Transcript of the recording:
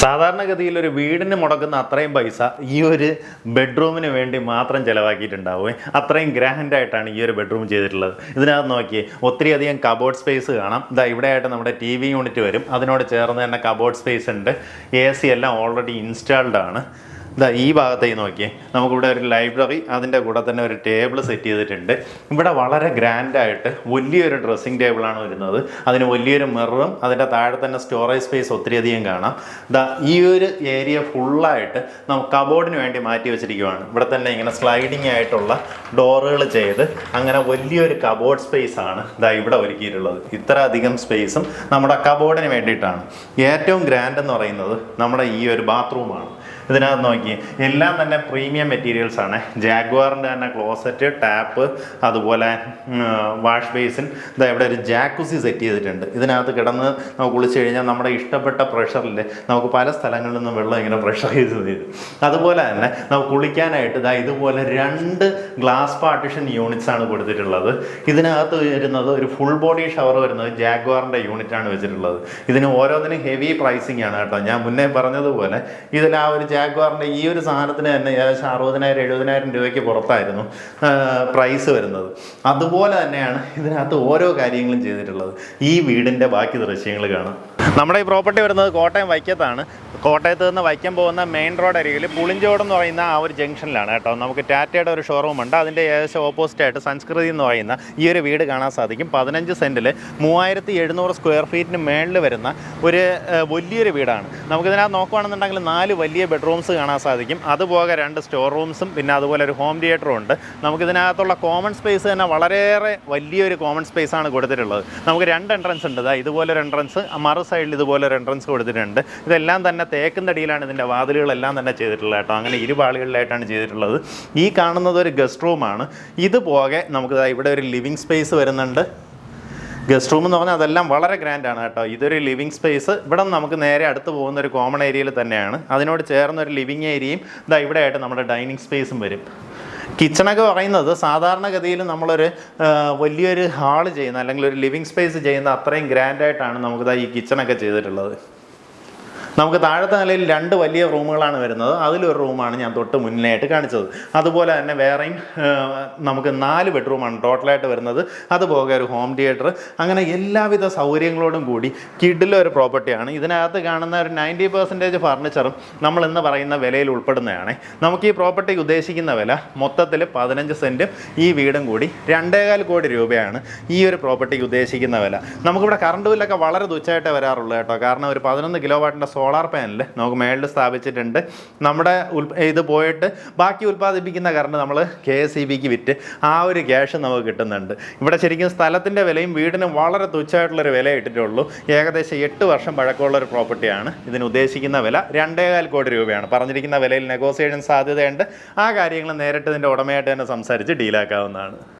സാധാരണഗതിയിൽ ഒരു വീടിന് മുടക്കുന്ന അത്രയും പൈസ ഈ ഒരു ബെഡ്റൂമിന് വേണ്ടി മാത്രം ചിലവാക്കിയിട്ടുണ്ടാവുകയും അത്രയും ഗ്രാൻഡ് ആയിട്ടാണ് ഈ ഒരു ബെഡ്റൂം ചെയ്തിട്ടുള്ളത്. ഇതിനകത്ത് നോക്കിയേ ഒത്തിരി അധികം കബോർഡ് സ്പേസ് കാണാം. ഇതാ ഇവിടെ ആയിട്ട് നമ്മുടെ ടി വി യൂണിറ്റ് വരും. അതിനോട് ചേർന്ന് തന്നെ കബോർഡ് സ്പേസ് ഉണ്ട്. എ സി എല്ലാം ഓൾറെഡി ഇൻസ്റ്റാൾഡ് ആണ്. ഇതാ ഈ ഭാഗത്തേക്ക് നോക്കിയേ. നമുക്കിവിടെ ഒരു ലൈബ്രറി അതിന്റെ കൂടെ തന്നെ ഒരു ടേബിൾ സെറ്റ് ചെയ്തിട്ടുണ്ട്. ഇവിടെ വളരെ ഗ്രാൻഡായിട്ട് വലിയൊരു ഡ്രസ്സിങ് ടേബിളാണ് വരുന്നത്. അതിന് വലിയൊരു മിററും അതിന്റെ താഴെ തന്നെ സ്റ്റോറേജ് സ്പേസ് ഒത്തിരിയധികം കാണാം. ഇതാ ഈ ഒരു ഏരിയ ഫുള്ളായിട്ട് നമുക്ക് കബോർഡിന് വേണ്ടി മാറ്റി വെച്ചിരിക്കുവാണ്. ഇവിടെ തന്നെ ഇങ്ങനെ സ്ലൈഡിങ് ആയിട്ടുള്ള ഡോറുകൾ ചെയ്ത് അങ്ങനെ വലിയൊരു കബോർഡ് സ്പേസ് ആണ് ഇതാ ഇവിടെ ഒരുക്കിയിട്ടുള്ളത്. ഇത്ര അധികം സ്പേസും നമ്മുടെ കബോർഡിന് വേണ്ടിയിട്ടാണ്. ഏറ്റവും ഗ്രാൻഡ് എന്ന് പറയുന്നത് നമ്മുടെ ഈ ഒരു ബാത്റൂമാണ്. ഇതിനകത്ത് നോക്കി. എല്ലാം തന്നെ പ്രീമിയം മെറ്റീരിയൽസ് ആണ്. ജാഗ്വാറിന്റെ തന്നെ ക്ലോസറ്റ് ടാപ്പ് അതുപോലെ വാഷ് ബേസിൻ ഇതാ ഇവിടെ ഒരു ജാക്കുസി സെറ്റ് ചെയ്തിട്ടുണ്ട്. ഇതിനകത്ത് കിടന്ന് നമുക്ക് കുളിച്ച് കഴിഞ്ഞാൽ നമ്മുടെ ഇഷ്ടപ്പെട്ട പ്രഷറിൽ നമുക്ക് പല സ്ഥലങ്ങളിൽ നിന്നും വെള്ളം ഇങ്ങനെ പ്രഷർ ചെയ്ത് തരും അതുപോലെ തന്നെ നമുക്ക് കുളിക്കാനായിട്ട് ഇതാ ഇതുപോലെ രണ്ട് ഗ്ലാസ് പാർട്ടിഷൻ യൂണിറ്റ്സ് ആണ് കൊടുത്തിട്ടുള്ളത്. ഇതിനകത്ത് വരുന്നത് ഒരു ഫുൾ ബോഡി ഷവർ വരുന്നത് ജാഗ്വാറിന്റെ യൂണിറ്റ് ആണ് വെച്ചിട്ടുള്ളത്. ഇതിന് ഓരോന്നിനും ഹെവി പ്രൈസിങ് ആണ് കേട്ടോ. ഞാൻ മുന്നേ പറഞ്ഞതുപോലെ ഇതിൽ ആ ഒരു ജാഗ്വാറിന്റെ ഈ ഒരു സാധനത്തിന് തന്നെ ഏകദേശം അറുപതിനായിരം എഴുപതിനായിരം രൂപയ്ക്ക് പുറത്തായിരുന്നു പ്രൈസ് വരുന്നത്. അതുപോലെ തന്നെയാണ് ഇതിനകത്ത് ഓരോ കാര്യങ്ങളും ചെയ്തിട്ടുള്ളത്. ഈ വീടിന്റെ ബാക്കി ദൃശ്യങ്ങൾ കാണാം. നമ്മുടെ ഈ പ്രോപ്പർട്ടി വരുന്നത് കോട്ടയം വൈക്കത്താണ്. കോട്ടയത്ത് നിന്ന് വൈക്കം പോകുന്ന മെയിൻ റോഡ് അരികിൽ പുളിഞ്ചോട് എന്ന് പറയുന്ന ആ ഒരു ജംഗ്ഷനിലാണ് കേട്ടോ. നമുക്ക് ടാറ്റയുടെ ഒരു ഷോറൂം ഉണ്ട്. അതിന്റെ ഏകദേശം ഓപ്പോസിറ്റ് ആയിട്ട് സംസ്കൃതി എന്ന് പറയുന്ന ഈ ഒരു വീട് കാണാൻ സാധിക്കും. പതിനഞ്ച് സെന്റിൽ മൂവായിരത്തി എഴുന്നൂറ് സ്ക്വയർ ഫീറ്റിന് മേളിൽ വരുന്ന ഒരു വലിയൊരു വീടാണ്. നമുക്കിതിനകത്ത് നോക്കുകയാണെന്നുണ്ടെങ്കിൽ നാല് വലിയ ബെഡ്റൂംസ് കാണാൻ സാധിക്കും. അതുപോലെ രണ്ട് സ്റ്റോർ റൂംസും പിന്നെ അതുപോലെ ഒരു ഹോം തിയേറ്ററും ഉണ്ട്. നമുക്കിതിനകത്തുള്ള കോമൺ സ്പേസ് തന്നെ വളരെയേറെ വലിയൊരു കോമൺ സ്പേസ് ആണ് കൊടുത്തിട്ടുള്ളത്. നമുക്ക് രണ്ട് എൻട്രൻസ് ഉണ്ട്. ഇതുപോലെ ഇതുപോലൊരു എൻട്രൻസ് മറു സൈഡിൽ ഇതുപോലെ ഒരു എൻട്രൻസ് കൊടുത്തിട്ടുണ്ട്. ഇതെല്ലാം തന്നെ തേക്കുന്നടിയിലാണ് ഇതിന്റെ വാതിലുകളെല്ലാം തന്നെ ചെയ്തിട്ടുള്ളത് കേട്ടോ. അങ്ങനെ ഇരുപാളികളിലായിട്ടാണ് ചെയ്തിട്ടുള്ളത്. ഈ കാണുന്നത് ഒരു ഗസ്റ്റ് റൂമാണ് ഇതുപോകെ നമുക്ക് ദാ ഇവിടെ ഒരു ലിവിങ് സ്പേസ് വരുന്നുണ്ട്. ഗസ്റ്റ് റൂം എന്ന് പറഞ്ഞാൽ അതെല്ലാം വളരെ ഗ്രാൻഡ് ആണ് കേട്ടോ. ഇതൊരു ലിവിങ് സ്പേസ് ഇവിടെ നമുക്ക് നേരെ അടുത്ത് പോകുന്ന ഒരു കോമൺ ഏരിയയിൽ തന്നെയാണ്. അതിനോട് ചേർന്ന ഒരു ലിവിങ് ഏരിയയും ഇതാ ഇവിടെ ആയിട്ട് നമ്മുടെ ഡൈനിങ് സ്പേസും വരും. കിച്ചണൊക്കെ പറയുന്നത് സാധാരണഗതിയിൽ നമ്മളൊരു വലിയൊരു ഹാൾ ചെയ്യുന്ന അല്ലെങ്കിൽ ഒരു ലിവിങ് സ്പേസ് ചെയ്യുന്ന അത്രയും ഗ്രാൻഡായിട്ടാണ് നമുക്കിതാ ഈ കിച്ചണൊക്കെ ചെയ്തിട്ടുള്ളത്. നമുക്ക് താഴത്തെ നിലയിൽ രണ്ട് വലിയ റൂമുകളാണ് വരുന്നത്. അതിലൊരു റൂമാണ് ഞാൻ തൊട്ട് മുന്നിലായിട്ട് കാണിച്ചത്. അതുപോലെ തന്നെ വേറെയും നമുക്ക് നാല് ബെഡ്റൂമാണ് ടോട്ടലായിട്ട് വരുന്നത്. അതുപോലെ ഒരു ഹോം തിയേറ്റർ. അങ്ങനെ എല്ലാവിധ സൗകര്യങ്ങളോടും കൂടി കിഡിലെ ഒരു പ്രോപ്പർട്ടിയാണ്. ഇതിനകത്ത് കാണുന്ന ഒരു നയന്റി പെർസെന്റേജ് ഫർണിച്ചറും നമ്മൾ ഇന്ന് പറയുന്ന വിലയിൽ ഉൾപ്പെടുന്നതാണ്. നമുക്ക് ഈ പ്രോപ്പർട്ടി ഉദ്ദേശിക്കുന്ന വില മൊത്തത്തിൽ പതിനഞ്ച് സെന്റും ഈ വീടും കൂടി രണ്ടേകാൽ കോടി രൂപയാണ് ഈ ഒരു പ്രോപ്പർട്ടിക്ക് ഉദ്ദേശിക്കുന്ന വില. നമുക്കിവിടെ കറണ്ട് ബില്ലൊക്കെ വളരെ തുച്ഛമായിട്ടേ വരാറുള്ളൂ കേട്ടോ. കാരണം ഒരു പതിനൊന്ന് കിലോ വാട്ടിന്റെ സോളാർ പാനൽ നമുക്ക് മേളിൽ സ്ഥാപിച്ചിട്ടുണ്ട്. നമ്മുടെ ഇത് പോയിട്ട് ബാക്കി ഉൽപ്പാദിപ്പിക്കുന്ന കറണ്ട് നമ്മൾ കെ എസ് ഇ ബിക്ക് വിറ്റ് ആ ഒരു ക്യാഷ് നമുക്ക് കിട്ടുന്നുണ്ട്. ഇവിടെ ശരിക്കും സ്ഥലത്തിന്റെ വിലയും വീടിനും വളരെ തുച്ഛമായിട്ടുള്ളൊരു വില ഇട്ടിട്ടുള്ളൂ. ഏകദേശം എട്ട് വർഷം പഴക്കമുള്ള ഒരു പ്രോപ്പർട്ടിയാണ് ഇതിന് ഉദ്ദേശിക്കുന്ന വില രണ്ടേകാൽ കോടി രൂപയാണ്. പറഞ്ഞിരിക്കുന്ന വിലയിൽ നെഗോസിയേഷൻ സാധ്യതയുണ്ട്. ആ കാര്യങ്ങൾ നേരിട്ട് ഇതിന്റെ ഉടമയായിട്ട് തന്നെ സംസാരിച്ച് ഡീലാക്കാവുന്നതാണ്